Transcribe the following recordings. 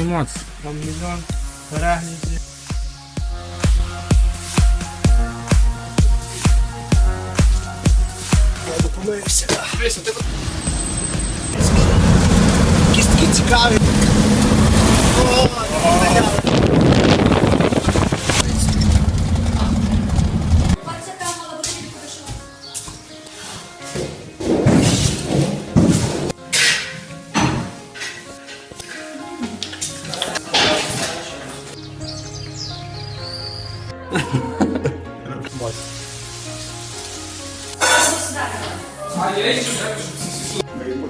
Емоції. Там мільйон переглядів. Я допомився. Кістки цікаві.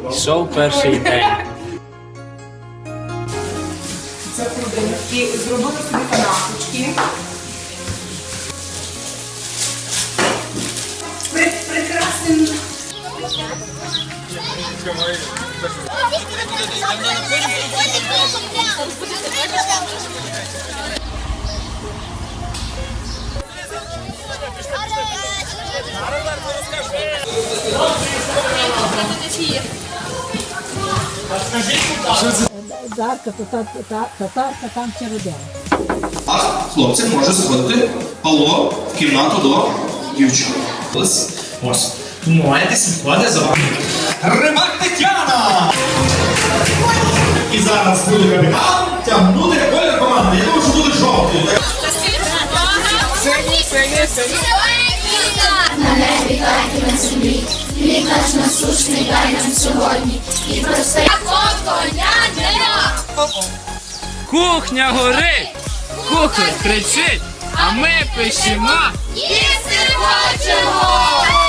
Пішов перший день. І зробили собі канапочки. Прекрасним Зарка, татарка, там ще родила. А хлопців може заходити Павло в кімнату до дівчини. Ось. Ось. Відходить за вами. Рибак Тетяна! І зараз буде капітан тягнути колір команди. Я думаю, що буде жовтий. На небі так на землі, хліб наш насущний дай нам сьогодні, і прости Кухня горить! Кухар кричить, а ми пишемо. їсти хочемо!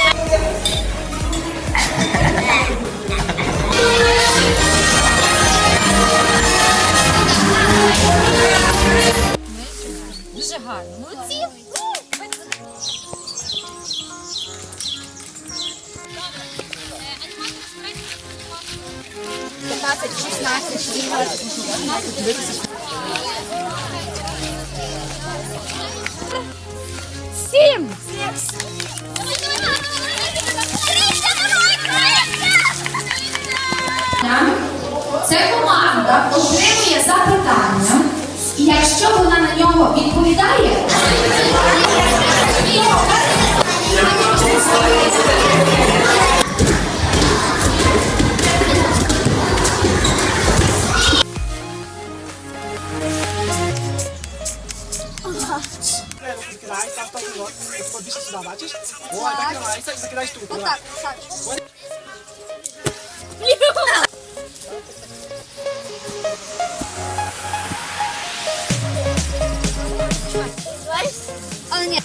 Запитання, і якщо вона на нього відповідає, Закидай, став так? О, так закидаєш тут. Отак, так. Але ні.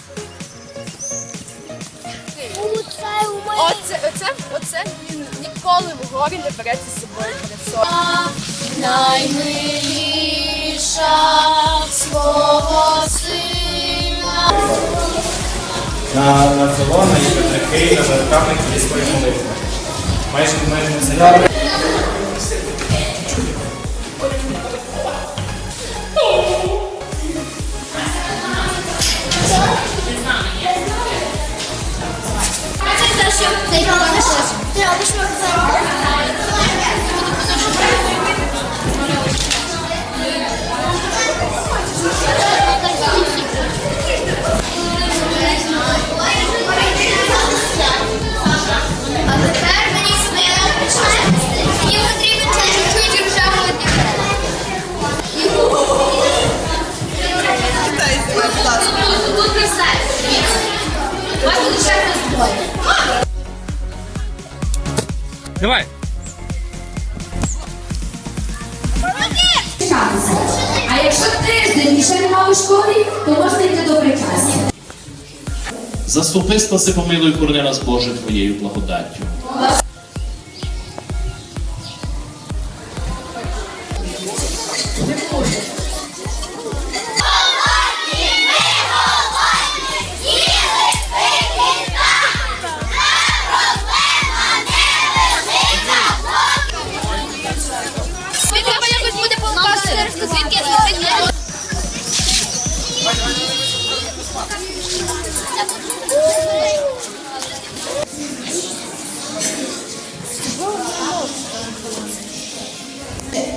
Оце, оце, оце він ніколи в горі не береться з собою перед наймиліша свого сина. На, на Филона і Петрики, на Заркавник є свої молитви. Майже майже не заяви. Ти Давай. А якщо тиждень ще нема у школі, то можна йти до причастя. Заступи, спаси, помилуй, корни нас Боже Твоєю благодаттю.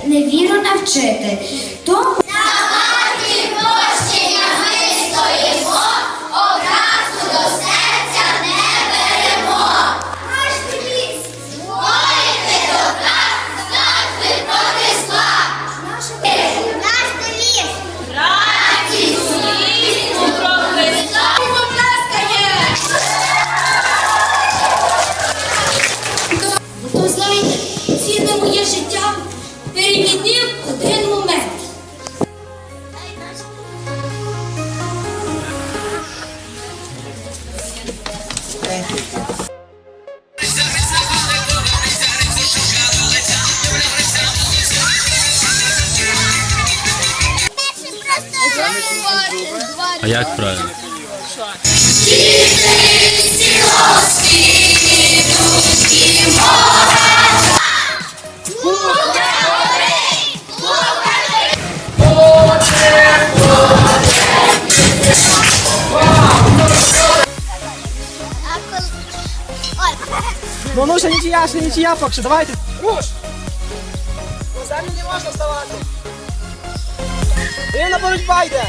невіру навчити. Тому А як правильно? Ну, ну, ще нічия, ще нічия, поки що, давайте. Руш! Самі не можна вставати. Рівна боротьба йде.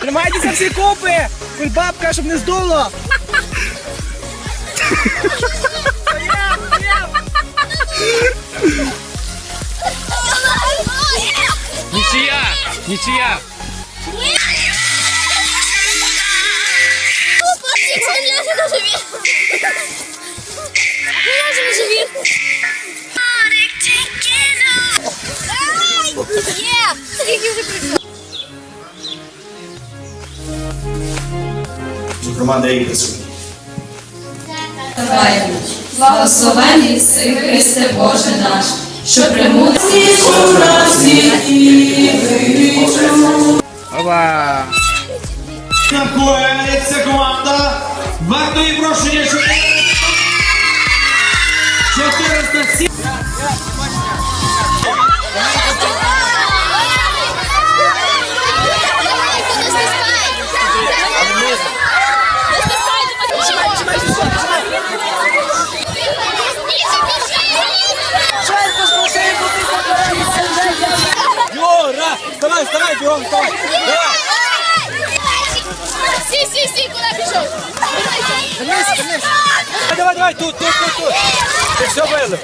Тримайтеся всі купи! Кульбабка, щоб не здуло. Нічия! Нічия! Її присутні. Благословений си, Христе Боже наш, що примудрий Опа! Знаходиться команда. Вартої прошення 407. Юра! Вставай, вставай, бігом, вставай! Давай! Сі, сі, сі, куди пішов? Вернись, вернись! Давай, давай, тут, тут, тут, тут! Ти все вилив.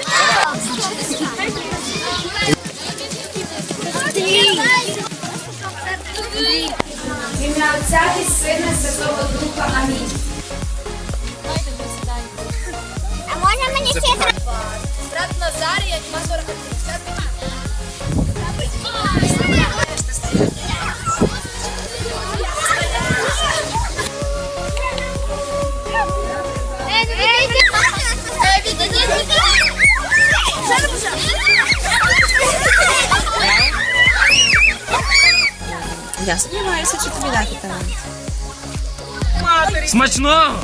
Ім'я Отця і Сина Святого Духа. Амінь. Я сподіваюся, що тобі дати талант. Смачного!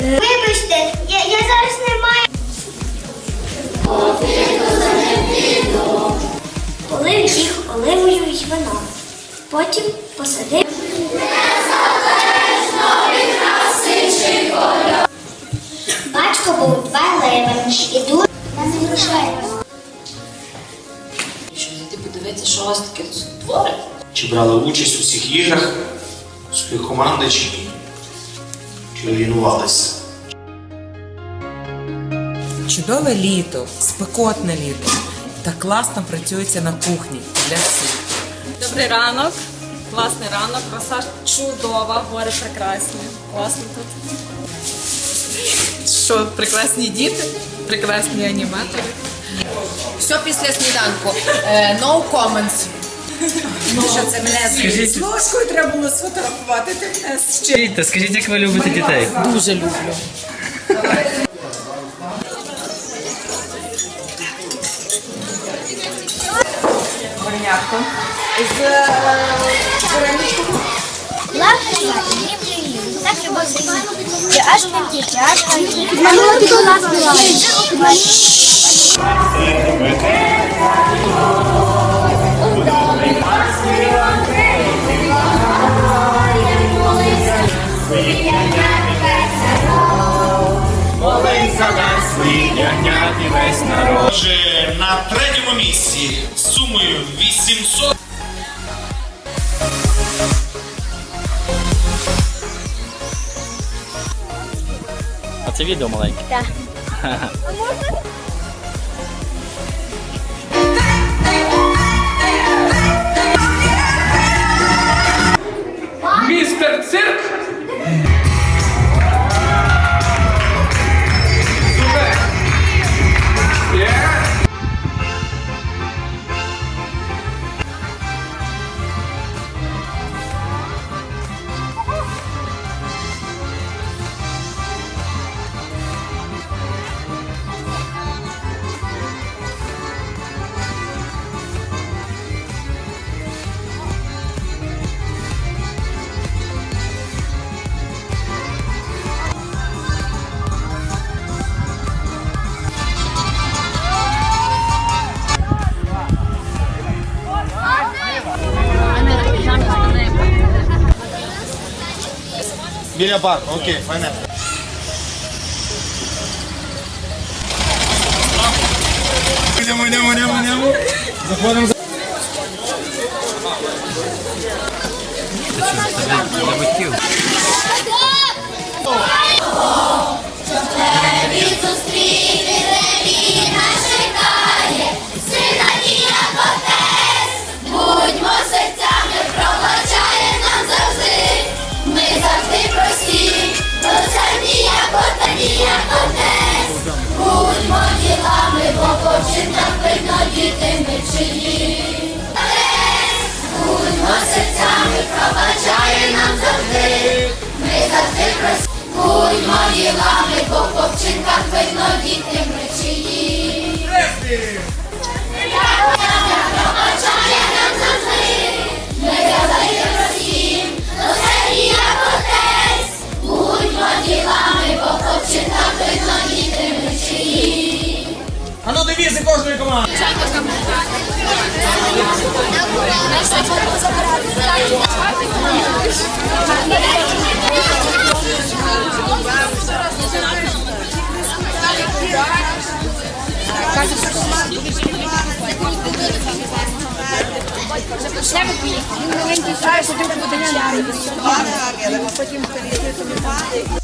Вибачте, я, я зараз не маю. Полив їх оливою й вином. Потім посадив. Батько був два левен і дуже не грошей. Що йти подивитися, що у вас таке тут творить? Чи брали участь у всіх іграх своєї команди, чи ні? Чи? Чудове літо, спекотне літо. Так класно працюється на кухні для всіх. Добрий ранок, класний ранок, краса чудова, гори прекрасні. Класно тут. Що, прекрасні діти, прекрасні аніматори. Все після сніданку. Е, no comments. Ну, що це мене Скажіть- з ложкою треба було сфотографувати. Ти мене з чим? Скажіть, та скажіть, як ви любите дітей? Дуже люблю. Горнятко. З Лапка, так любов. Аж п'ятіки, аж п'ятіки. Манула ти до нас була. Отже, на третьому місці з сумою 800 А це відео маленьке. Так. Містер Цирк! Біля бар, окей, файне. Йдемо, йдемо, йдемо, йдемо. Заходимо. Від ділами, бо по вчинках видно ми чиї. Пробачає нам завжди. Ми завжди прості. До серії як отець. Будьмо ділами,